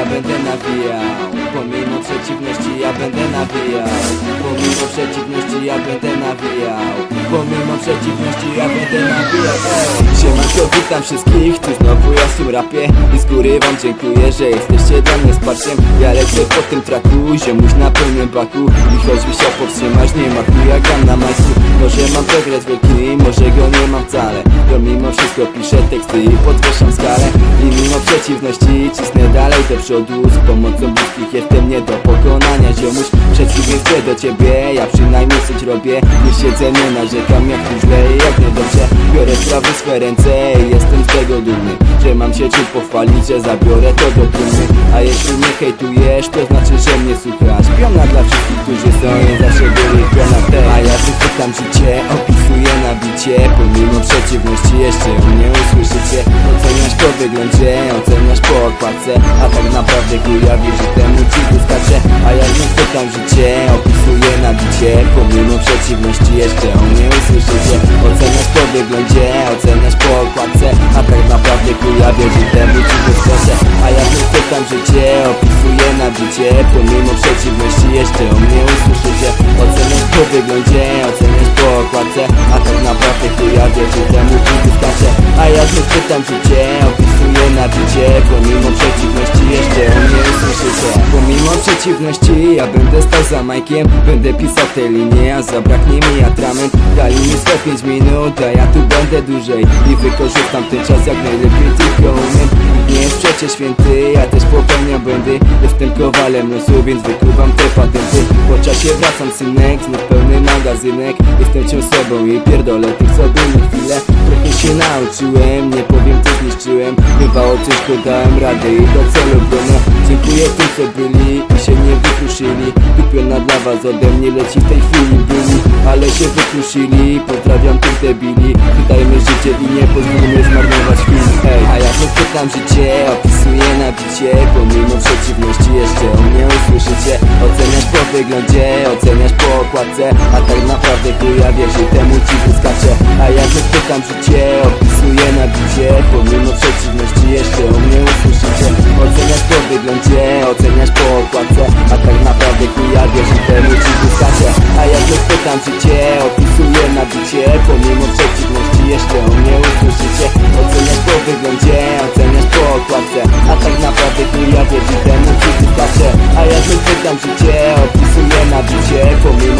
ja będę nawijał. Pomimo przeciwności ja będę nawijał. Pomimo przeciwności ja będę nawijał. Pomimo przeciwności ja będę nawijał. Siemanko, witam wszystkich, tu znowu ja w tym rapie. I z góry wam dziękuję, że jesteście dla mnie wsparciem. Ja lecę po tym traku, ziomuś na pełnym baku. I choćby się powstrzymać, nie ma chuja, gram na majstru progres wielki, może go nie mam wcale. To mimo wszystko piszę teksty i podwyższam skalę. I mimo przeciwności cisnę dalej do przodu. Z pomocą bliskich jestem nie do pokonania Ziomuś, przeciwieństwie do ciebie, ja przynajmniej coś robię. Nie siedzę, nie narzekam jak tu źle i jak niedobrze. Biorę sprawy w swe ręce i jestem z tego dumny Że mam się czym pochwalić, że zabiorę to do trumny. A jeśli mnie hejtujesz, to znaczy, że mnie słuchasz. Piona dla wszystkich, którzy są zawsze byli piona te A ja wychwytam życie, przeciwności jeszcze mnie usłyszycie. Oceniasz po wyglądzie, oceniasz po okładce. A tak naprawdę chuja że temu ci wyskaczę A ja wychwytam życie, opisuję Pomimo przeciwności jeszcze o mnie usłyszycie. Oceniasz po wyglądzie, oceniasz po okładce. A tak naprawdę chuja że temu ci wyskaczę A ja wychwytam życie, opisuję na bicie Pomimo przeciwności jeszcze o mnie usłyszycie. Oceniasz po wyglądzie, że temu ci wyskaczę A ja znów pytam życie, opisuję na bicie? Pomimo przeciwności jeszcze o mnie usłyszycie Pomimo przeciwności ja będę stał za majkiem. Będę pisał te linie, a zabraknie mi atrament. Dali mi swoje 5 minut, a ja tu będę dłużej. I wykorzystam ten czas jak najlepiej tylko umiem nie jest przecież święty, ja też popełniam błędy. Jestem kowalem losu, więc wykuwam te patenty. Po czasie wracam synek, znów pełny magazynek. Jestem ciąg sobą i pierdolę tych co byli chwilę. Trochę się nauczyłem, nie powiem co zniszczyłem. Bywało ciężko, dałem radę i do celu bronię Dziękuję tym co byli i się nie wykruszyli was ode mnie leci w tej chwili byli Ale się wykruszyli, pozdrawiam tych debili Wydajmy życie i nie pozwólmy zmarnować chwili. Ej, a ja pytam życie, opisuję na bicie Pomimo przeciwności jeszcze o mnie usłyszycie. Oceniasz po wyglądzie, oceniasz po okładce A tak naprawdę chuja wiesz, że temu ci wyskaczę. A ja pytam życie, opisuję na bicie Pomimo przeciwności jeszcze o mnie usłyszycie. Oceniasz po wyglądzie, oceniasz po okładce A naprawdę chuja wiesz, że temu ci wyskaczę A ja pytam życie, opisuję na bicie? Pomimo przeciwności jeszcze o mnie usłyszycie Oceniasz po wyglądzie, oceniasz po okładce. A tak naprawdę chuja wiesz, że temu ci wyskaczę A ja pytam życie, opisuję na bicie? Pomimo